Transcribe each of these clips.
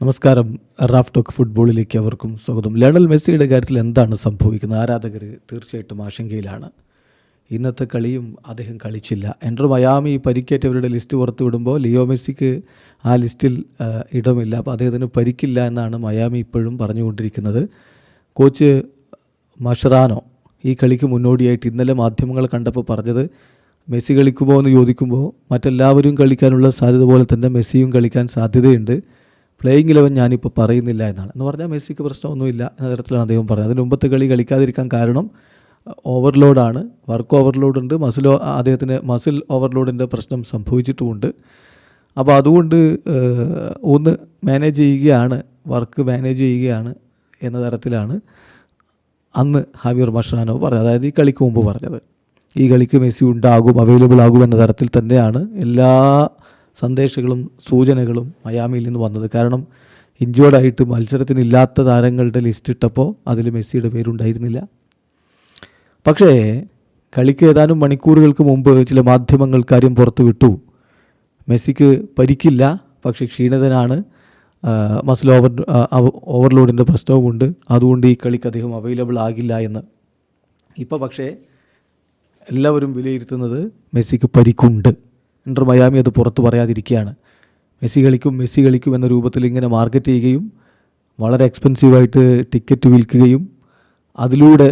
നമസ്കാരം. Raf talk ഫുട്ബോളിലേക്ക് അവർക്കും സ്വാഗതം. ലയണൽ മെസ്സിയുടെ കാര്യത്തിൽ എന്താണ് സംഭവിക്കുന്നത്? ആരാധകർ തീർച്ചയായിട്ടും ആശങ്കയിലാണ്. ഇന്നത്തെ കളിയും അദ്ദേഹം കളിച്ചില്ല. എന്റെ മയാമി പരിക്കേറ്റവരുടെ ലിസ്റ്റ് പുറത്തു വിടുമ്പോൾ ലിയോ മെസ്സിക്ക് ആ ലിസ്റ്റിൽ ഇടമില്ല. അപ്പോൾ അദ്ദേഹത്തിന് പരിക്കില്ല എന്നാണ് മയാമി ഇപ്പോഴും പറഞ്ഞുകൊണ്ടിരിക്കുന്നത്. കോച്ച് മഷറാനോ ഈ കളിക്ക് മുന്നോടിയായിട്ട് ഇന്നലെ മാധ്യമങ്ങൾ കണ്ടപ്പോൾ പറഞ്ഞത് മെസ്സി കളിക്കുമോ? എന്ന് ചോദിക്കുമ്പോൾ മറ്റെല്ലാവരും കളിക്കാനുള്ള സാധ്യത പോലെ തന്നെ മെസ്സിയും കളിക്കാൻ സാധ്യതയുണ്ട്. പ്ലേയിങ് ഇലവൻ ഞാനിപ്പോൾ പറയുന്നില്ല എന്നാണ്. എന്ന് പറഞ്ഞാൽ മെസ്സിക്ക് പ്രശ്നമൊന്നുമില്ല എന്ന തരത്തിലാണ് അദ്ദേഹം പറഞ്ഞത് അതിന് മുമ്പത്തെ കളി കളിക്കാതിരിക്കാൻ കാരണം ഓവർലോഡാണ് വർക്ക് ഓവർലോഡ് ഉണ്ട്. മസിൽ അദ്ദേഹത്തിന് മസിൽ ഓവർലോഡിന്റെ പ്രശ്നം സംഭവിച്ചിട്ടുമുണ്ട്. അപ്പോൾ അതുകൊണ്ട് ഒന്ന് മാനേജ് ചെയ്യുകയാണ് വർക്ക് മാനേജ് ചെയ്യുകയാണ് എന്ന തരത്തിലാണ് അന്ന് ഹാവിയർ മഷാനോ പറഞ്ഞത്. അതായത് ഈ കളിക്ക് മുമ്പ് പറഞ്ഞത്. ഈ കളിക്ക് മെസ്സി ഉണ്ടാകും അവൈലബിൾ ആകും എന്ന തരത്തിൽ തന്നെയാണ് എല്ലാ സന്ദേശങ്ങളും സൂചനകളും മയാമിയിൽ നിന്ന് വന്നത്. കാരണം ഇഞ്ചോർഡായിട്ട് മത്സരത്തിനില്ലാത്ത താരങ്ങളുടെ ലിസ്റ്റ് ഇട്ടപ്പോൾ അതിൽ മെസ്സിയുടെ പേരുണ്ടായിരുന്നില്ല. പക്ഷേ കളിക്ക് ഏതാനും മണിക്കൂറുകൾക്ക് മുമ്പ് ചില മാധ്യമങ്ങൾ കാര്യം പുറത്തു വിട്ടു. മെസ്സിക്ക് പരിക്കില്ല പക്ഷേ ക്ഷീണിതനാണ്. മസിൽ ഓവർ ഓവർലോഡിന്റെ പ്രശ്നവുമുണ്ട്. അതുകൊണ്ട് ഈ കളിക്ക് അദ്ദേഹം അവൈലബിൾ ആകില്ല എന്ന്. ഇപ്പോൾ പക്ഷേ എല്ലാവരും വിലയിരുത്തുന്നത് മെസ്സിക്ക് പരിക്കുണ്ട്. ഇന്റർ മയാമി അത് പുറത്തു പറയാതിരിക്കുകയാണ്. മെസ്സി കളിക്കും മെസ്സി കളിക്കും എന്ന രൂപത്തിൽ ഇങ്ങനെ മാർക്കറ്റ് ചെയ്യുകയും വളരെ എക്സ്പെൻസീവായിട്ട് ടിക്കറ്റ് വിൽക്കുകയും അതിലൂടെ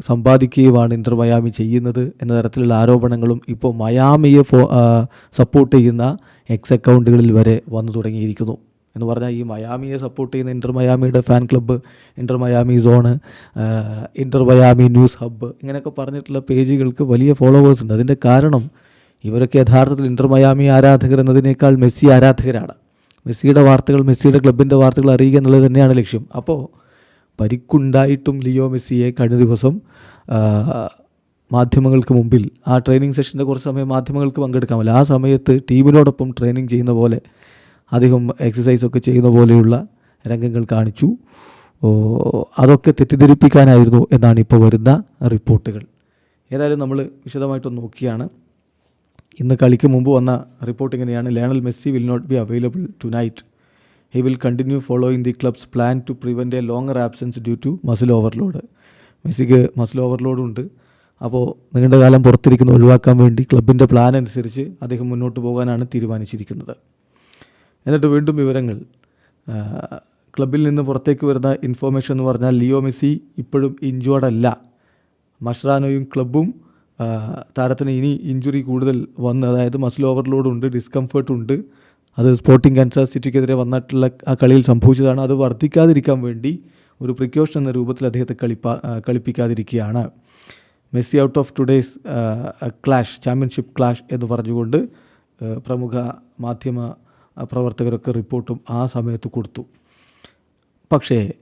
സമ്പാദിക്കുകയുമാണ് ഇന്റർ മയാമി ചെയ്യുന്നത് എന്ന തരത്തിലുള്ള ആരോപണങ്ങളും ഇപ്പോൾ മയാമിയെ ഫോ സപ്പോർട്ട് ചെയ്യുന്ന എക്സ് അക്കൗണ്ടുകളിൽ വരെ വന്നു തുടങ്ങിയിരിക്കുന്നു. എന്ന് പറഞ്ഞാൽ ഈ മയാമിയെ സപ്പോർട്ട് ചെയ്യുന്ന Inter മയാമിയുടെ fan club Inter Miami zone Inter Miami news hub ഇങ്ങനെയൊക്കെ പറഞ്ഞിട്ടുള്ള പേജുകൾക്ക് വലിയ ഫോളോവേഴ്സ് ഉണ്ട്. അതിന്റെ കാരണം ഇവരൊക്കെ യഥാർത്ഥത്തിൽ ഇന്റർ മയാമി ആരാധകർ എന്നതിനേക്കാൾ മെസ്സി ആരാധകരാണ്. മെസ്സിയുടെ വാർത്തകൾ മെസ്സിയുടെ ക്ലബിന്റെ വാർത്തകൾ അറിയുക എന്നുള്ളത് തന്നെയാണ് ലക്ഷ്യം. അപ്പോൾ പരിക്കുണ്ടായിട്ടും ലിയോ മെസ്സിയെ കഴിഞ്ഞ ദിവസം മാധ്യമങ്ങൾക്ക് മുമ്പിൽ ആ ട്രെയിനിങ് സെഷന്റെ കുറച്ച് സമയം മാധ്യമങ്ങൾക്ക് പങ്കെടുക്കാമല്ല ആ സമയത്ത് ടീമിനോടൊപ്പം ട്രെയിനിങ് ചെയ്യുന്ന പോലെ അദ്ദേഹം എക്സസൈസൊക്കെ ചെയ്യുന്ന പോലെയുള്ള രംഗങ്ങൾ കാണിച്ചു. അതൊക്കെ തെറ്റിദ്ധരിപ്പിക്കാനായിരുന്നു എന്നാണ് ഇപ്പോൾ വരുന്ന റിപ്പോർട്ടുകൾ. ഏതായാലും നമ്മൾ വിശദമായിട്ടൊന്ന് നോക്കിയാണ്. ഇന്ന് കളിക്ക് മുമ്പ് വന്ന റിപ്പോർട്ട് ഇങ്ങനെയാണ്. Lionel Messi will not be available tonight he will continue following the club's plan to prevent a longer absence due to muscle overload മെസ്സിക്ക് മസിൽ ഓവർലോഡ് ഉണ്ട്. അപ്പോൾ നീണ്ട കാലം പുറത്തിരിക്കുന്ന ഒഴിവാക്കാൻ വേണ്ടി ക്ലബിന്റെ പ്ലാൻ അനുസരിച്ച് അദ്ദേഹം മുന്നോട്ട് പോകാനാണ് തീരുമാനിച്ചിരിക്കുന്നത്. എന്നിട്ട് വീണ്ടും വിവരങ്ങൾ. ക്ലബിൽ നിന്ന് പുറത്തേക്ക് വരുന്ന ഇൻഫോർമേഷൻ എന്ന് പറഞ്ഞാൽ ലിയോ മെസ്സി ഇപ്പോഴും ഇഞ്ചോർഡ് അല്ല. മഷ്റാനോയും ക്ലബും താരത്തിന് ഇനി ഇഞ്ചുറി കൂടുതൽ വന്ന് അതായത് മസിൽ ഓവർലോഡ് ഉണ്ട് ഡിസ്കംഫേർട്ട് ഉണ്ട്. അത് സ്പോർട്ടിംഗ് കാൻസാസ് സിറ്റിക്കെതിരെ വന്നിട്ടുള്ള ആ കളിയിൽ സംഭവിച്ചതാണ്. അത് വർദ്ധിക്കാതിരിക്കാൻ വേണ്ടി ഒരു പ്രിക്കോഷൻ എന്ന രൂപത്തിൽ അദ്ദേഹത്തെ കളിപ്പാ കളിപ്പിക്കാതിരിക്കുകയാണ്. Messi out of today's clash championship clash എന്ന് പറഞ്ഞുകൊണ്ട് പ്രമുഖ മാധ്യമ പ്രവർത്തകരൊക്കെ റിപ്പോർട്ടും ആ സമയത്ത് കൊടുത്തു. പക്ഷേ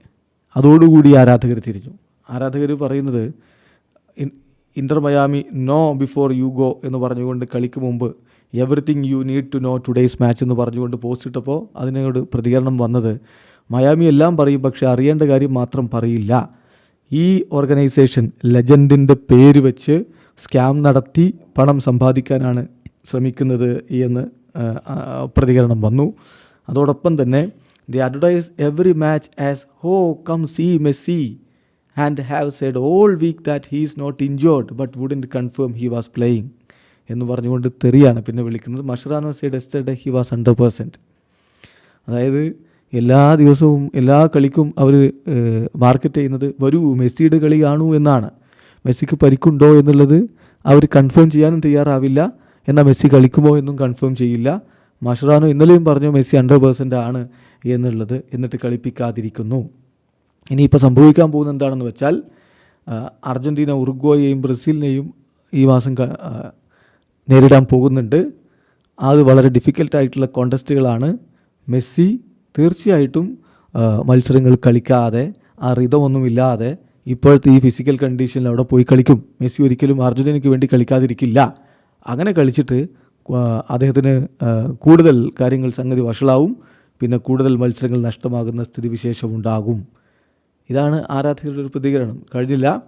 അതോടുകൂടി ആരാധകർ തിരിഞ്ഞു. ആരാധകർ പറയുന്നത് in- Inter Miami know before you go എന്ന് പറഞ്ഞുകൊണ്ട് കളിക്ക് മുമ്പ് everything you need to know today's match എന്ന് പറഞ്ഞുകൊണ്ട് പോസ്റ്റ് ഇട്ടപ്പോൾ അതിനോട് പ്രതികരണം വന്നത്. മയാമി എല്ലാം പറയും പക്ഷേ അറിയേണ്ട കാര്യം മാത്രം പറയില്ല. ഈ ഓർഗനൈസേഷൻ ലെജൻഡിന്റെ പേര് വെച്ച് സ്കാം നടത്തി പണം സമ്പാദിക്കാനാണ് ശ്രമിക്കുന്നത് എന്ന് പ്രതികരണം വന്നു. അതോടൊപ്പം തന്നെ the advertise every match as oh come see Messi and have said all week that he is not injured but wouldn't confirm he was playing എന്ന് പറഞ്ഞുകൊണ്ട് തെറിയാണ് പിന്നെ വിളിക്കുന്നത്. Mascherano said yesterday he was hundred percent അതായത് എല്ലാ ദിവസവും എല്ലാ കളിക്കും അവർ മാർക്കറ്റ് ചെയ്യുന്നത് വരൂ മെസ്സിയുടെ കളി കാണൂ എന്നാണ്. മെസ്സിക്ക് പരിക്കുണ്ടോ എന്നുള്ളത് അവർ കൺഫേം ചെയ്യാനും തയ്യാറാവില്ല. എന്നാൽ മെസ്സി കളിക്കുമോ എന്നും കൺഫേം ചെയ്യില്ല. മഷറാനോ ഇന്നലെയും പറഞ്ഞു മെസ്സി ഹൺഡ്രഡ് പേഴ്സന്റ് ആണ് എന്നുള്ളത്. എന്നിട്ട് കളിപ്പിക്കാതിരിക്കുന്നു. ഇനിയിപ്പോൾ സംഭവിക്കാൻ പോകുന്ന എന്താണെന്ന് വെച്ചാൽ അർജന്റീന ഉറുഗ്വയെയും ബ്രസീലിനെയും ഈ മാസം നേരിടാൻ പോകുന്നുണ്ട്. അത് വളരെ ഡിഫിക്കൽട്ടായിട്ടുള്ള കോണ്ടസ്റ്റുകളാണ് മെസ്സി തീർച്ചയായിട്ടും മത്സരങ്ങൾ കളിക്കാതെ ആ റിതമൊന്നുമില്ലാതെ ഇപ്പോഴത്തെ ഈ ഫിസിക്കൽ കണ്ടീഷനിൽ അവിടെ പോയി കളിക്കും. മെസ്സി ഒരിക്കലും അർജന്റീനയ്ക്ക് വേണ്ടി കളിക്കാതിരിക്കില്ല. അങ്ങനെ കളിച്ചിട്ട് അദ്ദേഹത്തിന് കൂടുതൽ കാര്യങ്ങൾ സംഗതി വഷളാവും. പിന്നെ കൂടുതൽ മത്സരങ്ങൾ നഷ്ടമാകുന്ന സ്ഥിതിവിശേഷം ഉണ്ടാകും. ഇതാണ് ആരാധകരുടെ ഒരു പ്രതികരണം. കഴിഞ്ഞില്ല.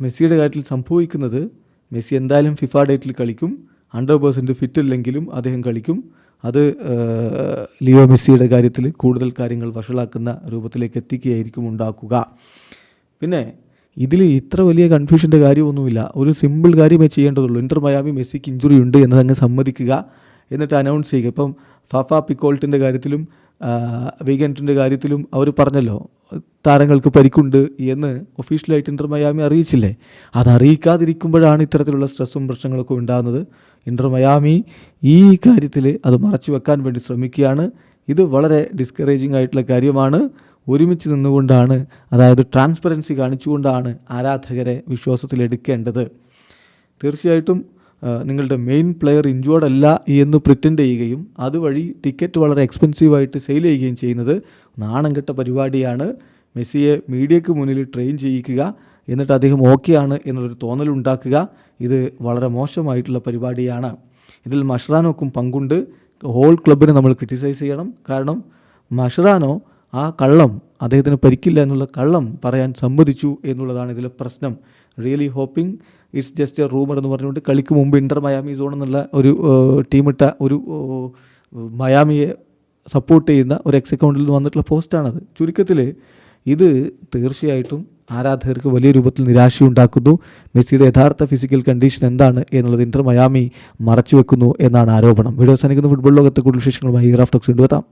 മെസ്സിയുടെ കാര്യത്തിൽ സംഭവിക്കുന്നത് മെസ്സി എന്തായാലും ഫിഫ ഡേറ്റിൽ കളിക്കും. ഹൺഡ്രഡ് പേഴ്സന്റ് ഫിറ്റ് ഇല്ലെങ്കിലും അദ്ദേഹം കളിക്കും. അത് ലിയോ മെസ്സിയുടെ കാര്യത്തിൽ കൂടുതൽ കാര്യങ്ങൾ വഷളാക്കുന്ന രൂപത്തിലേക്ക് എത്തിക്കുകയായിരിക്കും ഉണ്ടാക്കുക. പിന്നെ ഇതിൽ ഇത്ര വലിയ കൺഫ്യൂഷന്റെ കാര്യമൊന്നുമില്ല. ഒരു സിമ്പിൾ കാര്യമേ ചെയ്യേണ്ടതുള്ളൂ. ഇന്റർ മയാമി മെസ്സിക്ക് ഇഞ്ചുറി ഉണ്ട് എന്നതങ്ങ് സമ്മതിക്കുക എന്നിട്ട് അനൗൺസ് ചെയ്യുക. ഇപ്പം ഫാഫ പിക്കോൾട്ടിന്റെ കാര്യത്തിലും വീഗന്റിന്റെ കാര്യത്തിലും അവർ പറഞ്ഞല്ലോ താരങ്ങൾക്ക് പരിക്കുണ്ട് എന്ന് ഒഫീഷ്യലായിട്ട് ഇന്റർ മയാമി അറിയിച്ചില്ലേ? അത് ഇത്തരത്തിലുള്ള സ്ട്രെസ്സും പ്രശ്നങ്ങളൊക്കെ ഉണ്ടാകുന്നത്. ഇന്റർ മയാമി ഈ കാര്യത്തിൽ അത് മറച്ചു വെക്കാൻ വേണ്ടി ശ്രമിക്കുകയാണ്. ഇത് വളരെ ഡിസ്കറേജിംഗ് ആയിട്ടുള്ള കാര്യമാണ്. ഒരുമിച്ച് നിന്നുകൊണ്ടാണ് അതായത് ട്രാൻസ്പെറൻസി കാണിച്ചുകൊണ്ടാണ് ആരാധകരെ വിശ്വാസത്തിലെടുക്കേണ്ടത്. തീർച്ചയായിട്ടും നിങ്ങളുടെ മെയിൻ പ്ലെയർ ഇഞ്ചുവേർഡ് അല്ല എന്ന് പ്രിറ്റൻഡ് ചെയ്യുകയും അതുവഴി ടിക്കറ്റ് വളരെ എക്സ്പെൻസീവായിട്ട് സെയിൽ ചെയ്യുകയും ചെയ്യുന്നത് നാണം കെട്ട പരിപാടിയാണ്. മെസ്സിയെ മീഡിയയ്ക്ക് മുന്നിൽ ട്രെയിൻ ചെയ്യിക്കുക എന്നിട്ട് അദ്ദേഹം ഓക്കെയാണ് എന്നുള്ളൊരു തോന്നലുണ്ടാക്കുക ഇത് വളരെ മോശമായിട്ടുള്ള പരിപാടിയാണ്. ഇതിൽ മഷ്റാനോക്കും പങ്കുണ്ട്. ഹോൾ ക്ലബിനെ നമ്മൾ ക്രിട്ടിസൈസ് ചെയ്യണം. കാരണം മഷ്റാനോ ആ കള്ളം അദ്ദേഹത്തിന് പരിക്കില്ല എന്നുള്ള കള്ളം പറയാൻ സമ്മതിച്ചു എന്നുള്ളതാണ് ഇതിലെ പ്രശ്നം. Really hoping it's just a rumour എന്ന് പറഞ്ഞുകൊണ്ട് കളിക്ക് മുമ്പ് ഇന്റർ മയാമി സോൺ എന്നുള്ള ഒരു ടീമിട്ട ഒരു മയാമിയെ സപ്പോർട്ട് ചെയ്യുന്ന ഒരു എക്സ് അക്കൗണ്ടിൽ നിന്ന് വന്നിട്ടുള്ള പോസ്റ്റാണത് ചുരുക്കത്തിൽ ഇത് തീർച്ചയായിട്ടും ആരാധകർക്ക് വലിയ രൂപത്തിൽ നിരാശയുണ്ടാക്കുന്നു മെസ്സിയുടെ യഥാർത്ഥ ഫിസിക്കൽ കണ്ടീഷൻ എന്താണ് എന്നുള്ളത് ഇന്റർ മയാമി മറച്ചു വെക്കുന്നു എന്നാണ് ആരോപണം. വീഡിയോ സാധിക്കുന്ന ഫുട്ബോൾ ലോകത്തെ കൂടുതൽ വിശേഷങ്ങളുമായി റാഫ്റ്റോക്സ് കൊണ്ടുവെത്താം